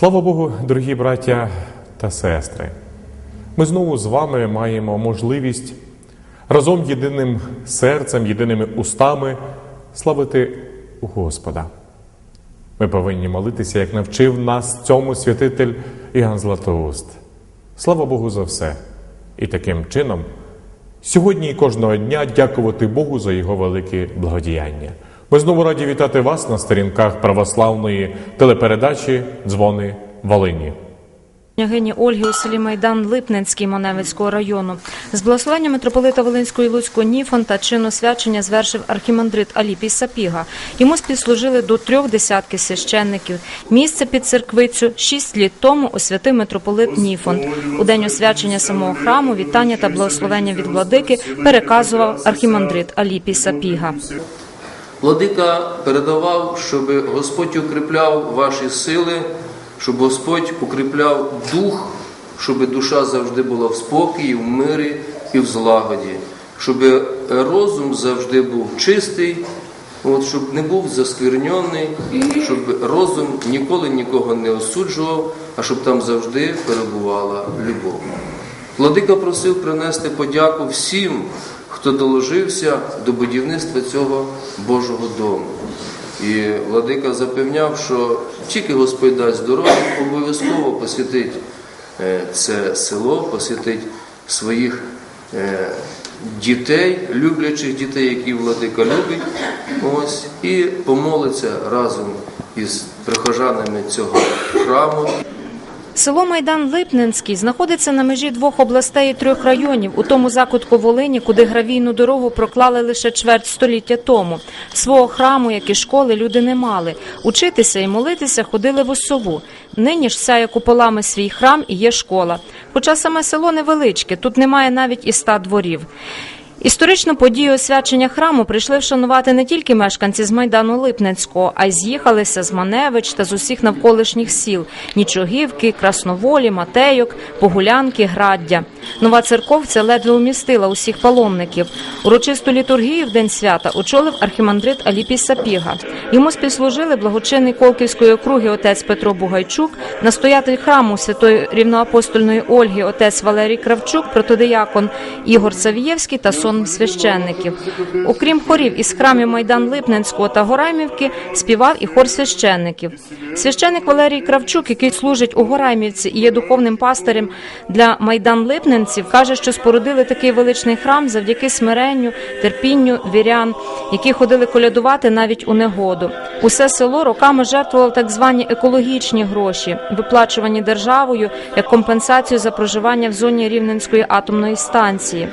Слава Богу, дорогі браття та сестри. Ми знову з вами маємо можливість разом єдиним серцем, єдиними устами славити Господа. Ми повинні молитися, як навчив нас цьому святитель Іоанн Златоуст. Слава Богу за все. І таким чином сьогодні і кожного дня дякувати Богу за його велике благодіяння. Ми знову раді вітати вас на сторінках православної телепередачі Дзвони Волині. Княгині Ольги у селі Майдан Липненський Маневицького району. З благословення митрополита Волинського і Луцького Ніфон та чину свячення звершив архімандрит Аліпій Сапіга. Йому співслужили до трьох десятків священників. Місце під церквицю шість літ тому освятив митрополит Ніфон. У день освячення самого храму вітання та благословення від владики переказував архімандрит Аліпій Сапіга. Владика передавав, щоб Господь укріпляв ваші сили, щоб Господь укріпляв дух, щоб душа завжди була в спокої, в мирі і в злагоді, щоб розум завжди був чистий, от, щоб не був засквернений, щоб розум ніколи нікого не осуджував, а щоб там завжди перебувала любов. Владика просив принести подяку всім, хто доложився до будівництва цього Божого дому. І владика запевняв, що тільки Господь дасть здоров'я, обов'язково посвятить е, це село, посвятить своїх е, дітей, люблячих дітей, які владика любить, ось, і помолиться разом із прихожанами цього храму. Село Майдан Липненський знаходиться на межі двох областей і трьох районів у тому закутку Волині, куди гравійну дорогу проклали лише чверть століття тому. Свого храму, як і школи, люди не мали. Учитися і молитися ходили в осову. Нині ж сяє куполами свій храм і є школа. Хоча саме село невеличке, тут немає навіть і ста дворів. Історичну подію освячення храму прийшли вшанувати не тільки мешканці з Майдану Липненського, а й з'їхалися з Маневич та з усіх навколишніх сіл Нічогівки, Красноволі, Матейок, Погулянки, Граддя. Нова церковця ледве умістила усіх паломників. Урочисту літургію в день свята очолив архімандрит Аліпій Сапіга. Йому співслужили благочинний Колківської округи отець Петро Бугайчук, настоятель храму святої рівноапостольної Ольги отець Валерій Кравчук, протодиякон Ігор Савієвський та сон священників. Окрім хорів із храмів Майдан Липненського та Гораймівки, співав і хор священників. Священник Валерій Кравчук, який служить у Гораймівці і є духовним пастирем для Майдан Липненців, каже, що спорудили такий величний храм завдяки смиренню, терпінню вірян, які ходили колядувати навіть у негоду. Усе село роками жертвувало так звані екологічні гроші, виплачувані державою як компенсацію за проживання в зоні Рівненської атомної станції.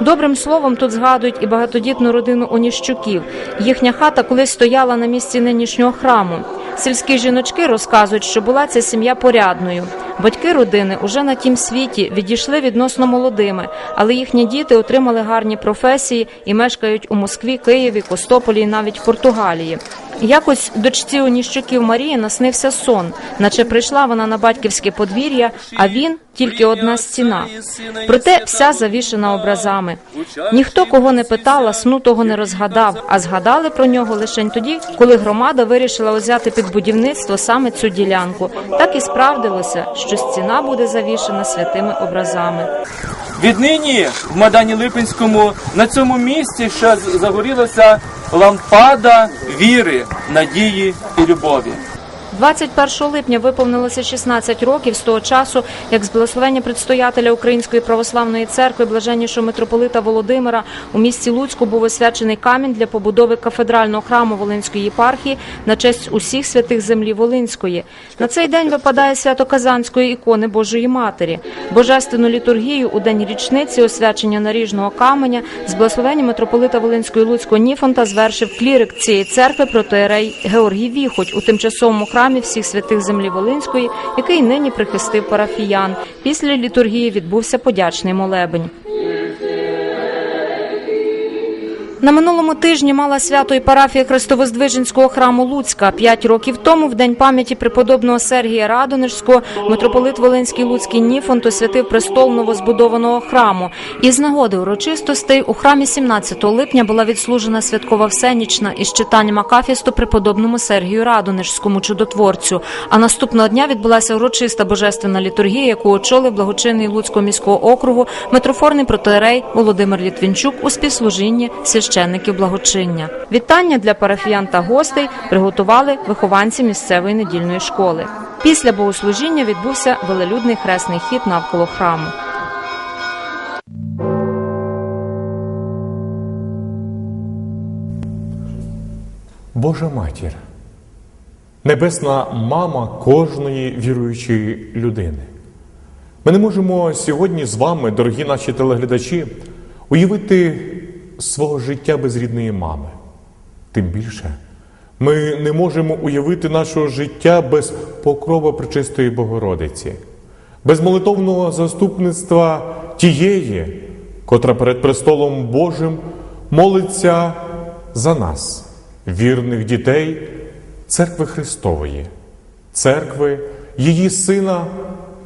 Добрим словом тут згадують і багатодітну родину Оніщуків. Їхня хата колись стояла на місці нинішнього храму. Сільські жіночки розказують, що була ця сім'я порядною. Батьки родини уже на тім світі відійшли відносно молодими, але їхні діти отримали гарні професії і мешкають у Москві, Києві, Костополі і навіть Португалії. Якось дочці Оніщуків Марії наснився сон, наче прийшла вона на батьківське подвір'я, а він тільки одна стіна. Проте вся завішена образами. Ніхто кого не питала, сну того не розгадав, а згадали про нього лише тоді, коли громада вирішила взяти під будівництво саме цю ділянку. Так і справдилося, що стіна буде завішена святими образами. Віднині в Мадані Липинському на цьому місці ще загорілася лампада віри, надії і любові. 21 липня виповнилося 16 років з того часу, як з благословення предстоятеля Української православної церкви блаженнішого митрополита Володимира у місті Луцьку був освячений камінь для побудови кафедрального храму Волинської єпархії на честь усіх святих землі Волинської. На цей день випадає свято Казанської ікони Божої Матері. Божественну літургію у день річниці освячення наріжного каменя з благословення митрополита Волинської Луцького Ніфонта звершив клірик цієї церкви протоєрей Георгій Віхоть у тимчасовому храмі всіх святих землі Волинської, який нині прихистив парафіян. Після літургії відбувся подячний молебень. На минулому тижні мала свято і парафія Христовоздвиженського храму Луцька. П'ять років тому, в день пам'яті преподобного Сергія Радонежського, митрополит Волинський Луцький Ніфонт освятив престол новозбудованого храму. Із нагоди урочистостей у храмі 17 липня була відслужена святкова всенічна із читанням акафісту преподобному Сергію Радонежському чудотворцю. А наступного дня відбулася урочиста божественна літургія, яку очолив благочинний Луцького міського округу митрофорний протоерей Володимир Літвінчук у співслужінні священників благочиння. Вітання для парафіян та гостей приготували вихованці місцевої недільної школи. Після богослужіння відбувся велелюдний хресний хід навколо храму. Божа матір, небесна мама кожної віруючої людини. Ми не можемо сьогодні з вами, дорогі наші телеглядачі, уявити свого життя без рідної мами. Тим більше, ми не можемо уявити нашого життя без покрова Пречистої Богородиці, без молитовного заступництва тієї, котра перед престолом Божим молиться за нас, вірних дітей церкви Христової, церкви її Сина,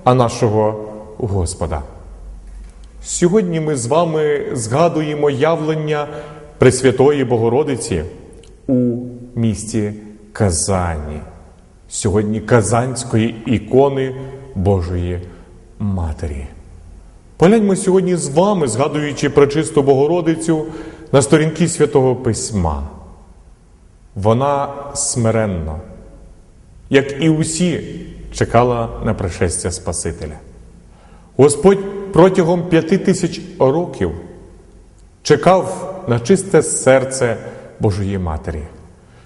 а нашого Господа. Сьогодні ми з вами згадуємо явлення Пресвятої Богородиці у місті Казані. Сьогодні Казанської ікони Божої Матері. Погляньмо сьогодні з вами, згадуючи пречисту Богородицю на сторінки Святого Письма. Вона смиренно, як і усі, чекала на пришестя Спасителя. Господь протягом п'яти тисяч років чекав на чисте серце Божої Матері.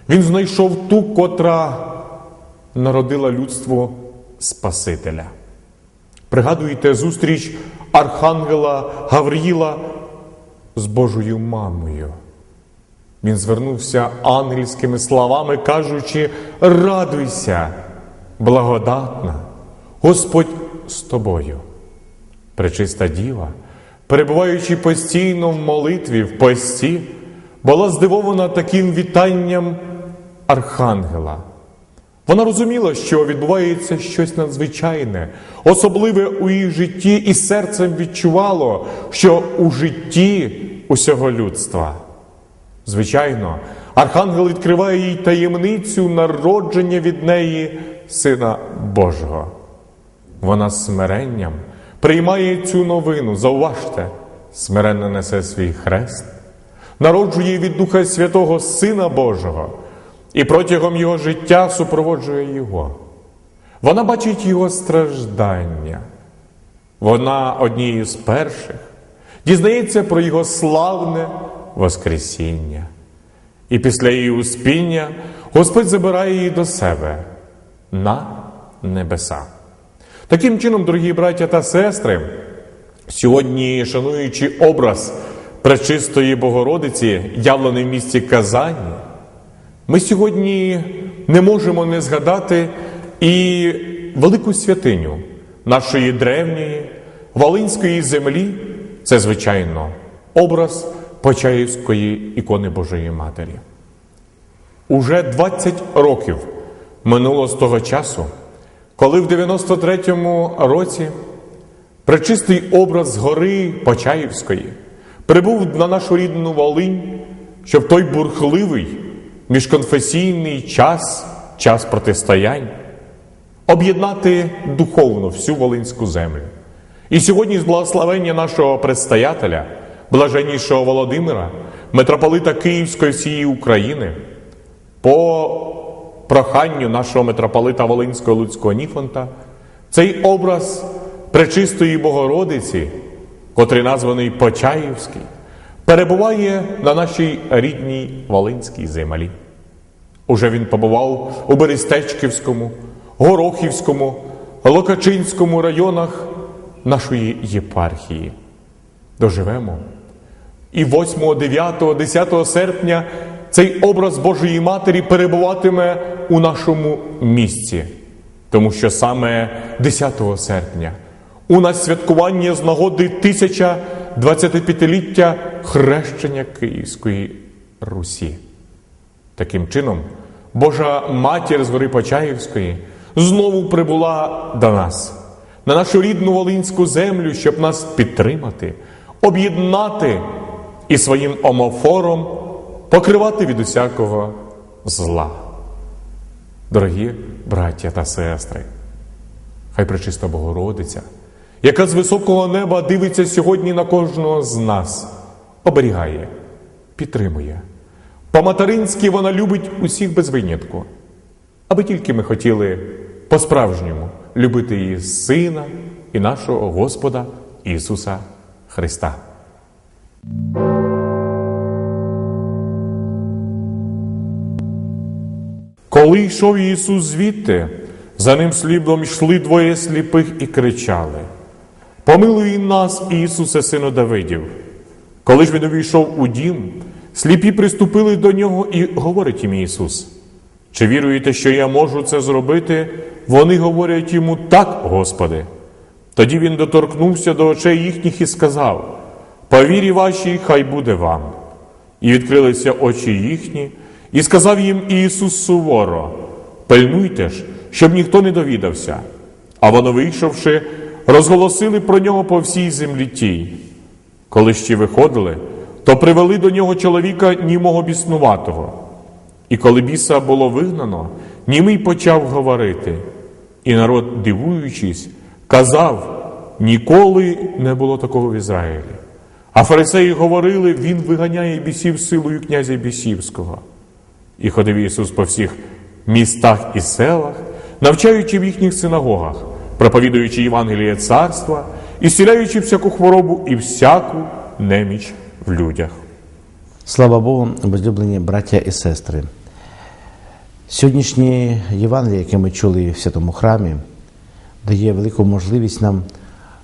Він знайшов ту, котра народила людство Спасителя. Пригадуєте зустріч Архангела Гавриїла з Божою мамою. Він звернувся ангельськими словами, кажучи: Радуйся, благодатна, Господь з тобою. Пречиста діва, перебуваючи постійно в молитві, в пості, була здивована таким вітанням Архангела. Вона розуміла, що відбувається щось надзвичайне, особливе у її житті, і серцем відчувало, що у житті усього людства. Звичайно, Архангел відкриває їй таємницю народження від неї Сина Божого. Вона смиренням приймає цю новину, зауважте, смиренно несе свій хрест, народжує від Духа Святого Сина Божого і протягом його життя супроводжує Його. Вона бачить Його страждання. Вона однією з перших дізнається про Його славне Воскресіння. І після її успіння Господь забирає її до себе на небеса. Таким чином, дорогі браття та сестри, сьогодні, шануючи образ Пречистої Богородиці, явлений в місті Казані, ми сьогодні не можемо не згадати і велику святиню нашої древньої Волинської землі, це, звичайно, образ Почаївської ікони Божої Матері. Уже 20 років минуло з того часу, коли в 93-му році пречистий образ гори Почаївської прибув на нашу рідну Волинь, щоб той бурхливий міжконфесійний час, час протистоянь, об'єднати духовно всю Волинську землю. І сьогодні з благословення нашого предстоятеля, блаженнішого Володимира, митрополита Київської всієї України, по проханню нашого митрополита Волинського Луцького Ніфонта, цей образ Пречистої Богородиці, котрий названий Почаївський, перебуває на нашій рідній Волинській землі. Уже він побував у Берестечківському, Горохівському, Локачинському районах нашої єпархії. Доживемо. І 8, 9, 10 серпня цей образ Божої Матері перебуватиме у нашому місті, тому що саме 10 серпня у нас святкування з нагоди 1025-ліття хрещення Київської Русі. Таким чином, Божа матір з гори Почаївської знову прибула до нас, на нашу рідну Волинську землю, щоб нас підтримати, об'єднати і своїм омофором покривати від усякого зла. Дорогі браття та сестри, хай пречиста Богородиця, яка з високого неба дивиться сьогодні на кожного з нас, оберігає, підтримує. По-материнськи вона любить усіх без винятку, аби тільки ми хотіли по-справжньому любити її Сина і нашого Господа Ісуса Христа. Коли йшов Ісус звідти, за ним слідом йшли двоє сліпих і кричали: Помилуй нас, Ісусе, сину Давидів. Коли ж він увійшов у дім, сліпі приступили до нього і говорить їм Ісус. Чи віруєте, що я можу це зробити? Вони говорять йому так, Господи. Тоді він доторкнувся до очей їхніх і сказав: По вірі вашій, хай буде вам. І відкрилися очі їхні, і сказав їм Ісус суворо: Пильнуйте ж, щоб ніхто не довідався. А воно, вийшовши, розголосили про нього по всій землі тій. Коли ще виходили, то привели до нього чоловіка німого біснуватого. І коли біса було вигнано, німий почав говорити. І народ, дивуючись, казав: ніколи не було такого в Ізраїлі. А фарисеї говорили, він виганяє бісів силою князя Бісівського. І ходив Ісус по всіх містах і селах, навчаючи в їхніх синагогах, проповідуючи Євангеліє царства і зціляючи всяку хворобу і всяку неміч в людях. Слава Богу, возлюблені браття і сестри. Сьогоднішнє Євангеліє, яке ми чули в святому храмі, дає велику можливість нам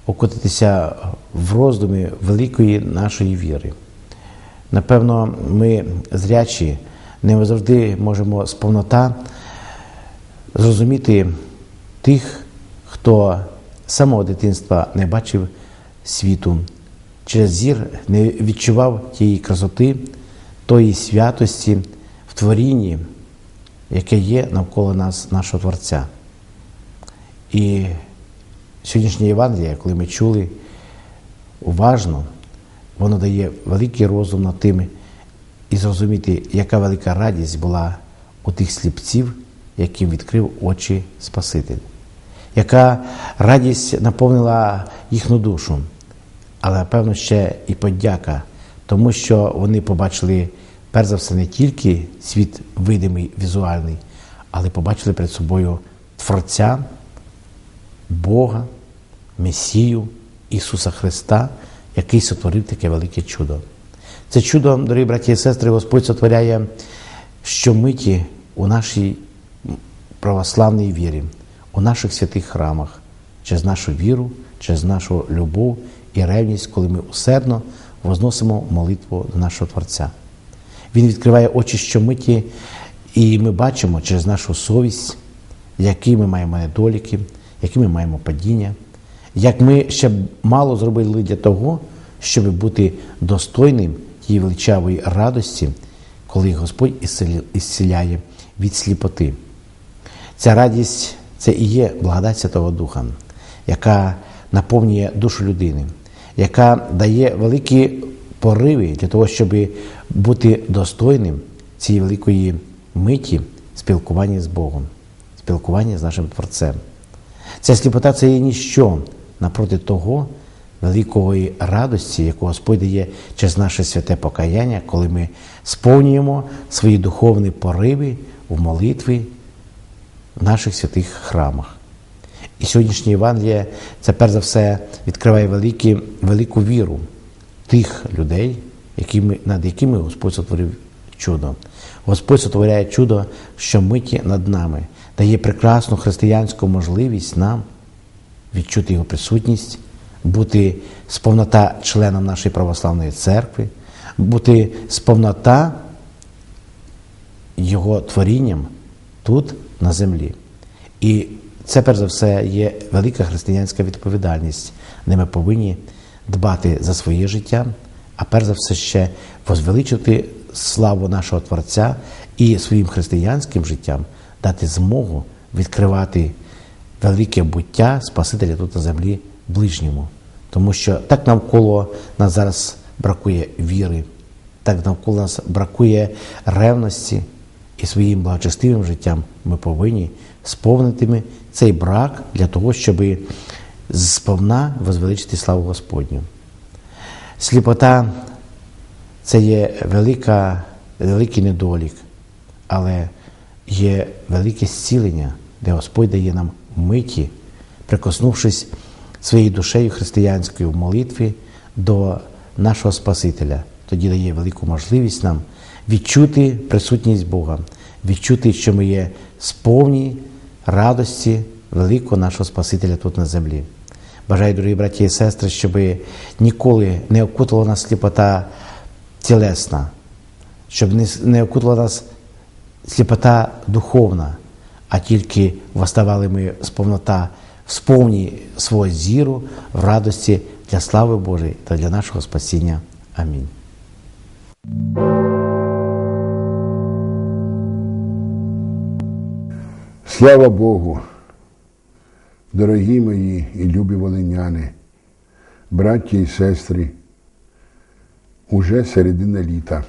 окотитися в роздумі великої нашої віри. Напевно, ми зрячі не завжди можемо сповнота зрозуміти тих, хто з самого дитинства не бачив світу, через зір не відчував тієї красоти, тої святості в творінні, яке є навколо нас, нашого Творця. І сьогоднішнє Євангеліє, коли ми чули уважно, воно дає великий розум над тим і зрозуміти, яка велика радість була у тих сліпців, яким відкрив очі Спаситель, яка радість наповнила їхню душу, але напевно ще і подяка, тому що вони побачили, перш за все, не тільки світ видимий, візуальний, але побачили перед собою Творця, Бога, Месію, Ісуса Христа, який сотворив таке велике чудо. Це чудо, дорогі браті і сестри, Господь сотворяє щомиті у нашій православній вірі, у наших святих храмах, через нашу віру, через нашу любов і ревність, коли ми усердно возносимо молитву до нашого Творця. Він відкриває очі щомиті, і ми бачимо через нашу совість, які ми маємо недоліки, які ми маємо падіння, як ми ще мало зробили для того, щоб бути достойним тієї величавої радості, коли Господь ісціляє від сліпоти. Ця радість це і є благодать Святого Духа, яка наповнює душу людини, яка дає великі пориви для того, щоб бути достойним цієї великої миті спілкування з Богом, спілкування з нашим Творцем. Ця сліпота це є ніщо напроти того великої радості, яку Господь дає через наше святе покаяння, коли ми сповнюємо свої духовні пориви в молитві в наших святих храмах. І сьогоднішнє Євангеліє це перш за все відкриває великі, велику віру тих людей, якими, над якими Господь сотворив чудо. Господь сотворяє чудо, що миті над нами, дає прекрасну християнську можливість нам відчути його присутність, бути сповнота членом нашої православної церкви, бути сповнота його творінням тут, на землі. І це, перш за все, є велика християнська відповідальність, де ми повинні дбати за своє життя, а перш за все ще возвеличити славу нашого Творця і своїм християнським життям дати змогу відкривати велике буття Спасителя тут на землі ближньому. Тому що так навколо нас зараз бракує віри, так навколо нас бракує ревності, і своїм благочестивим життям ми повинні сповнити цей брак для того, щоб сповна возвеличити славу Господню. Сліпота це є велика, великий недолік, але є велике зцілення, де Господь дає нам миті, прикоснувшись своєю душею християнською в молитві до нашого Спасителя. Тоді дає велику можливість нам відчути присутність Бога, відчути, що ми є сповні радості великого нашого Спасителя тут на землі. Бажаю, дорогі браті і сестри, щоб ніколи не окутала нас сліпота тілесна, щоб не- окутала нас сліпота духовна, а тільки восставали ми сповнота сповні свого зіру в радості для слави Божої та для нашого спасіння. Амінь. Слава Богу, дорогі мої і любі волиняни, браті і сестри, уже середина літа.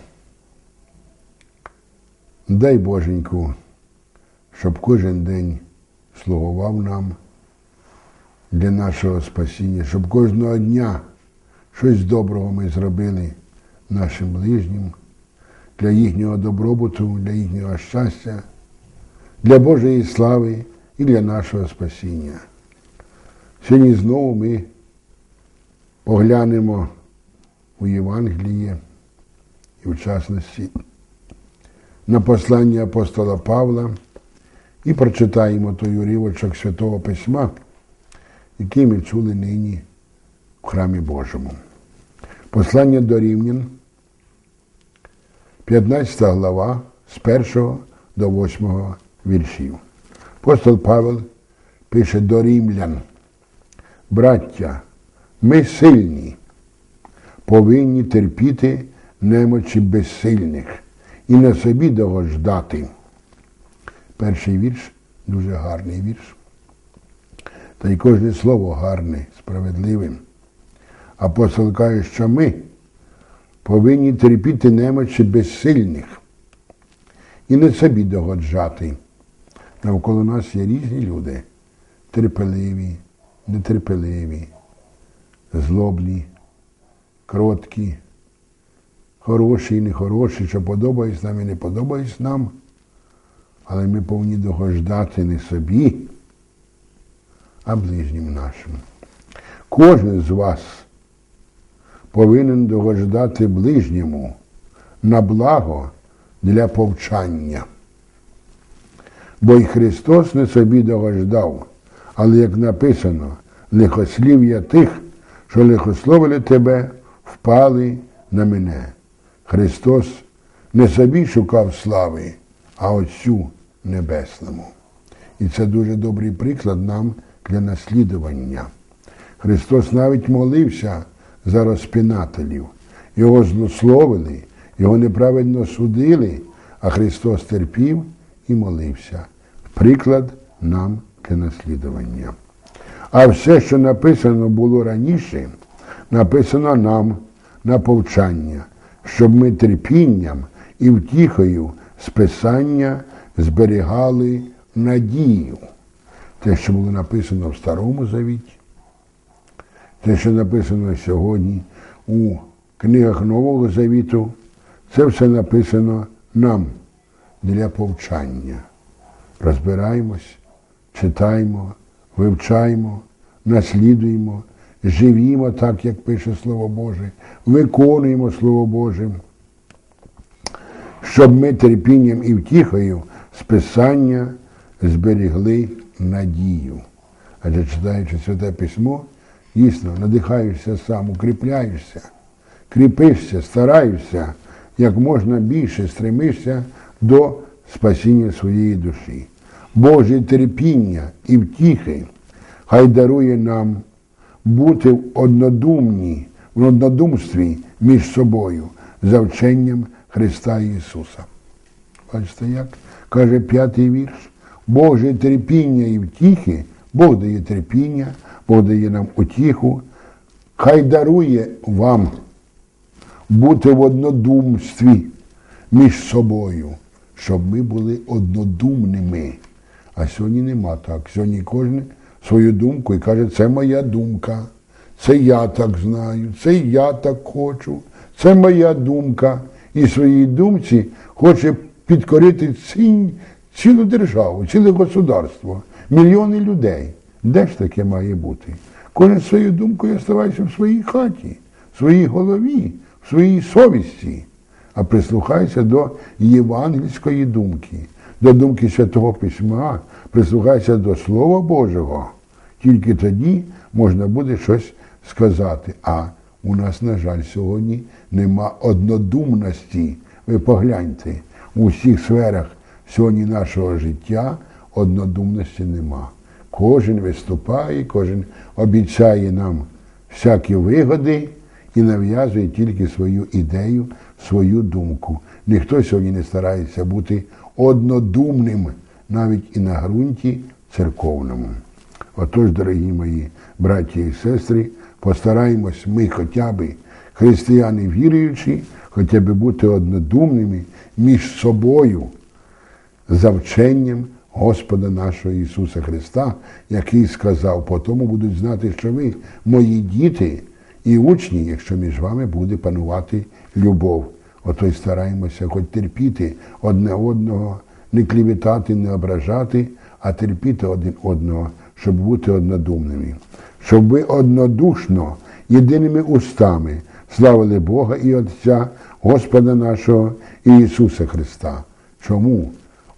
Дай Боженьку, щоб кожен день слугував нам для нашого спасіння, щоб кожного дня щось доброго ми зробили нашим ближнім, для їхнього добробуту, для їхнього щастя для Божої слави і для нашого спасіння. Сьогодні знову ми поглянемо у Євангеліє і в частності на послання апостола Павла і прочитаємо той уривочок Святого Письма, який ми чули нині в храмі Божому. Послання до Рівнян, 15 глава з 1 до 8 віршів. Апостол Павел пише до римлян, браття, ми сильні, повинні терпіти немочі безсильних і на собі догождати. Перший вірш дуже гарний вірш. Та й кожне слово гарне, справедливе. Апостол каже, що ми повинні терпіти немочі безсильних і не собі догоджати. Навколо нас є різні люди, терпеливі, нетерпеливі, злобні, кроткі, хороші і нехороші, що подобають нам і не подобають нам, але ми повинні догождати не собі, а ближнім нашим. Кожен з вас повинен догождати ближньому на благо для повчання. Бо й Христос не собі догождав, але як написано, лихослів'я тих, що лихословили тебе, впали на мене. Христос не собі шукав слави, а Отцю Небесному. І це дуже добрий приклад нам для наслідування. Христос навіть молився за розпинателів. Його злословили, його неправильно судили, а Христос терпів і молився. Приклад нам для наслідування. А все, що написано було раніше, написано нам на повчання, щоб ми терпінням і втіхою з Писання зберігали надію. Те, що було написано в Старому Завіті, те, що написано сьогодні у книгах Нового Завіту, це все написано нам для повчання. Розбираємось читаймо, вивчаймо, наслідуємо, живімо так, як пише Слово Боже, виконуємо Слово Боже, щоб ми терпінням і втіхою з Писання зберігли надію. Адже читаючи Святе Письмо, дійсно надихаєшся сам, укріпляєшся, кріпишся, стараєшся, як можна більше стремишся до спасіння своєї душі. Боже терпіння і втіхи хай дарує нам бути в однодумні, в однодумстві між собою за вченням Христа Ісуса. Бачите, як каже п'ятий вірш. Боже терпіння і втіхи, Бог дає терпіння, Бог дає нам утіху, хай дарує вам бути в однодумстві між собою, щоб ми були однодумними. А сьогодні нема так. Сьогодні кожен свою думку і каже, це моя думка, це я так знаю, це я так хочу, це моя думка. І своїй думці хоче підкорити ці- цілу державу, ціле государство, мільйони людей. Де ж таке має бути? Кожен своєю думкою оставайся в своїй хаті, в своїй голові, в своїй совісті, а прислухайся до євангельської думки, до думки Святого Письма, прислухайся до Слова Божого. Тільки тоді можна буде щось сказати. А у нас, на жаль, сьогодні нема однодумності. Ви погляньте, у всіх сферах сьогодні нашого життя однодумності нема. Кожен виступає, кожен обіцяє нам всякі вигоди і нав'язує тільки свою ідею, свою думку. Ніхто сьогодні не старається бути однодумним навіть і на ґрунті церковному. Отож, дорогі мої браті і сестри, постараємось ми хоча б християни віруючі, хоча б бути однодумними між собою за вченням Господа нашого Ісуса Христа, який сказав, по тому будуть знати, що ви мої діти і учні, якщо між вами буде панувати любов. Ото й стараємося хоч терпіти одне одного, не клівітати, не ображати, а терпіти один одного, щоб бути однодумними, щоб ви однодушно, єдиними устами славили Бога і Отця, Господа нашого і Ісуса Христа. Чому?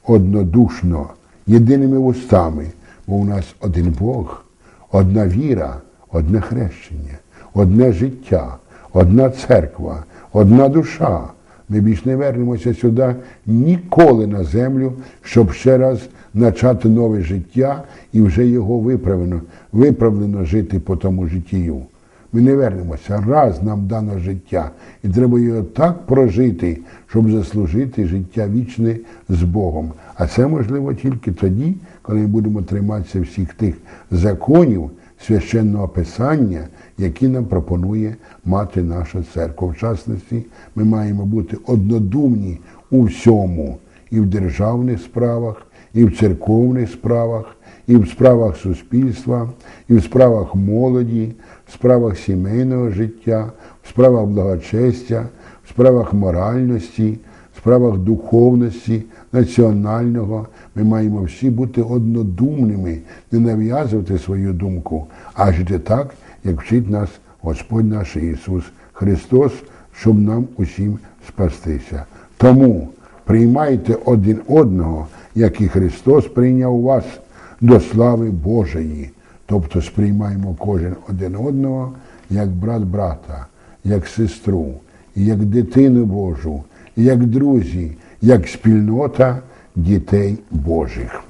Однодушно, єдиними устами, бо у нас один Бог, одна віра, одне хрещення, одне життя, одна церква, одна душа. Ми більш не вернемося сюди ніколи на землю, щоб ще раз почати нове життя і вже його виправлено, виправлено жити по тому життію. Ми не вернемося. Раз нам дано життя, і треба його так прожити, щоб заслужити життя вічне з Богом. А це можливо тільки тоді, коли ми будемо триматися всіх тих законів священного писання, які нам пропонує мати наша церква. В частності ми маємо бути однодумні у всьому, і в державних справах, і в церковних справах, і в справах суспільства, і в справах молоді, в справах сімейного життя, в справах благочестя, в справах моральності, в справах духовності, національного. Ми маємо всі бути однодумними, не нав'язувати свою думку, а жити так, як вчить нас Господь наш Ісус Христос, щоб нам усім спастися. Тому приймайте один одного, як і Христос прийняв вас до слави Божої. Тобто сприймаємо кожен один одного як брат брата, як сестру, як дитину Божу, як друзі, як спільнота дітей Божих.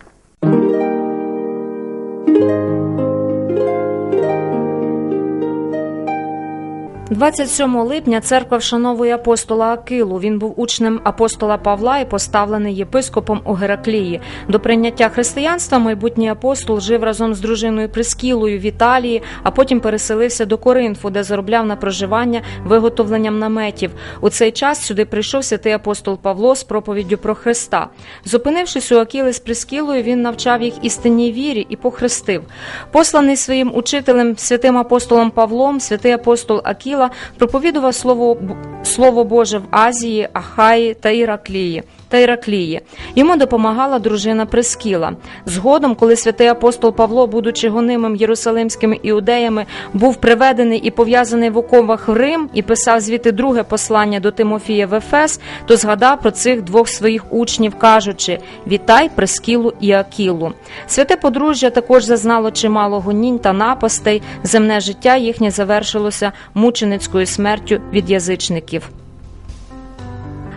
27 липня церква вшановує апостола Акилу. Він був учнем апостола Павла і поставлений єпископом у Гераклії. До прийняття християнства майбутній апостол жив разом з дружиною Прискілою в Італії, а потім переселився до Коринфу, де заробляв на проживання виготовленням наметів. У цей час сюди прийшов святий апостол Павло з проповіддю про Христа. Зупинившись у Акіли з Прискілою, він навчав їх істинній вірі і похрестив. Посланий своїм учителем, святим апостолом Павлом, святий апостол Акіла проповідував слово, слово Боже в Азії, Ахаї та Іраклії. Та Іраклії. Йому допомагала дружина Прескіла. Згодом, коли святий апостол Павло, будучи гонимим єрусалимськими іудеями, був приведений і пов'язаний в оковах в Рим і писав звідти друге послання до Тимофія в Ефес, то згадав про цих двох своїх учнів, кажучи: Вітай Прескілу і Акілу. Святе подружжя також зазнало чимало гонінь та напастей. Земне життя їхнє завершилося мученицькою смертю від язичників.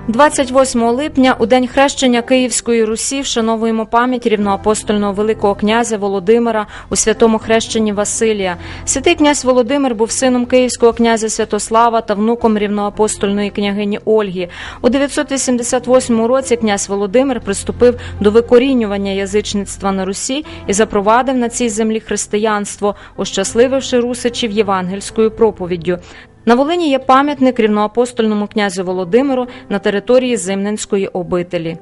28 липня, у день хрещення Київської Русі, вшановуємо пам'ять рівноапостольного великого князя Володимира у святому хрещенні Василія. Святий князь Володимир був сином київського князя Святослава та внуком рівноапостольної княгині Ольги. У 988 році князь Володимир приступив до викорінювання язичництва на Русі і запровадив на цій землі християнство, ощаслививши русичів євангельською проповіддю. На Волині є пам'ятник рівноапостольному князю Володимиру на території Зимненської обителі.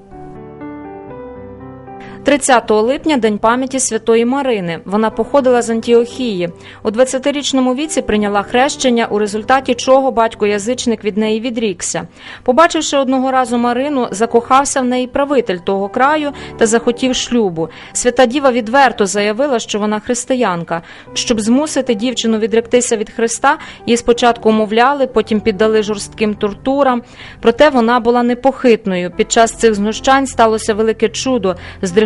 30 липня день пам'яті святої Марини. Вона походила з Антіохії. У 20-річному віці прийняла хрещення, у результаті чого батько-язичник від неї відрікся. Побачивши одного разу Марину, закохався в неї правитель того краю та захотів шлюбу. Свята діва відверто заявила, що вона християнка. Щоб змусити дівчину відректися від Христа, її спочатку умовляли, потім піддали жорстким тортурам. Проте вона була непохитною. Під час цих знущань сталося велике чудо.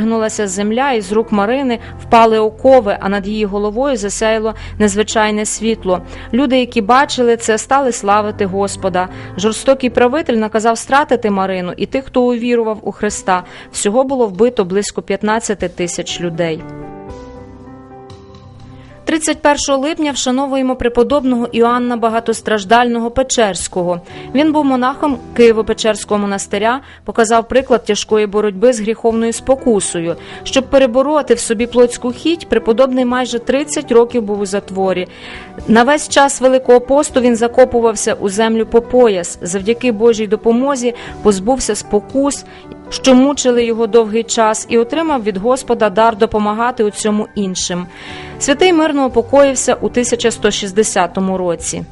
Здригнулася земля, і з рук Марини впали окови, а над її головою засяяло незвичайне світло. Люди, які бачили це, стали славити Господа. Жорстокий правитель наказав стратити Марину і тих, хто увірував у Христа. Всього було вбито близько 15 тисяч людей. 31 липня вшановуємо преподобного Іоанна Багатостраждального Печерського. Він був монахом Києво-Печерського монастиря, показав приклад тяжкої боротьби з гріховною спокусою. Щоб перебороти в собі плотську хіть, преподобний майже 30 років був у затворі. На весь час Великого посту він закопувався у землю по пояс. Завдяки Божій допомозі позбувся спокус, що мучили його довгий час, і отримав від Господа дар допомагати у цьому іншим. Святий мирно упокоївся у 1160 році.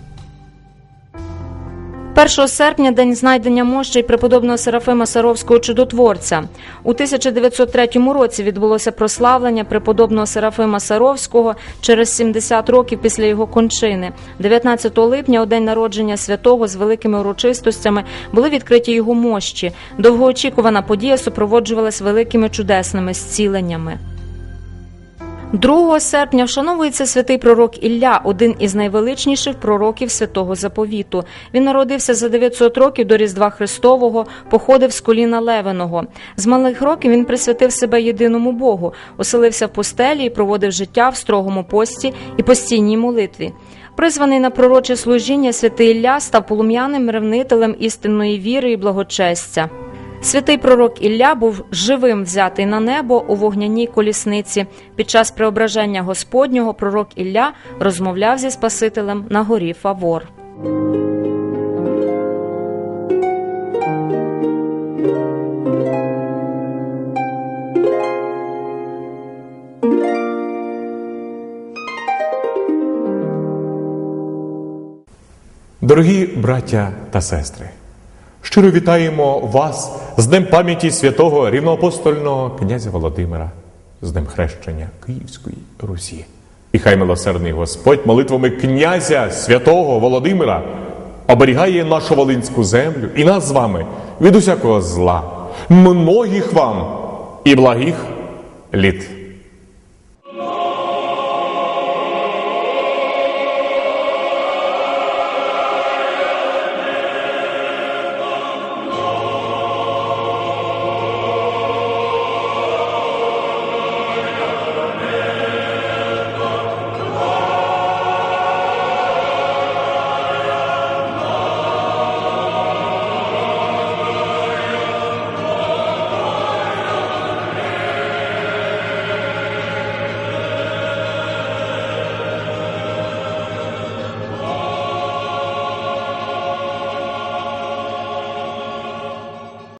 1 серпня день знайдення мощей преподобного Серафима Саровського чудотворця. У 1903 році відбулося прославлення преподобного Серафима Саровського через 70 років після його кончини. 19 липня, у день народження святого з великими урочистостями, були відкриті його мощі. Довгоочікувана подія супроводжувалась великими чудесними зціленнями. 2 серпня вшановується святий пророк Ілля, один із найвеличніших пророків святого заповіту. Він народився за 900 років до Різдва Христового, походив з коліна Левиного. З малих років він присвятив себе єдиному Богу, оселився в пустелі і проводив життя в строгому пості і постійній молитві. Призваний на пророче служіння, святий Ілля став полум'яним ревнителем істинної віри і благочестя. Святий пророк Ілля був живим взятий на небо у вогняній колісниці. Під час преображення Господнього пророк Ілля розмовляв зі Спасителем на горі Фавор. Дорогі браття та сестри, щиро вітаємо вас з Днем пам'яті святого рівноапостольного князя Володимира, з Днем хрещення Київської Русі. І хай милосердний Господь молитвами князя святого Володимира оберігає нашу волинську землю і нас з вами від усякого зла, многих вам і благих літ.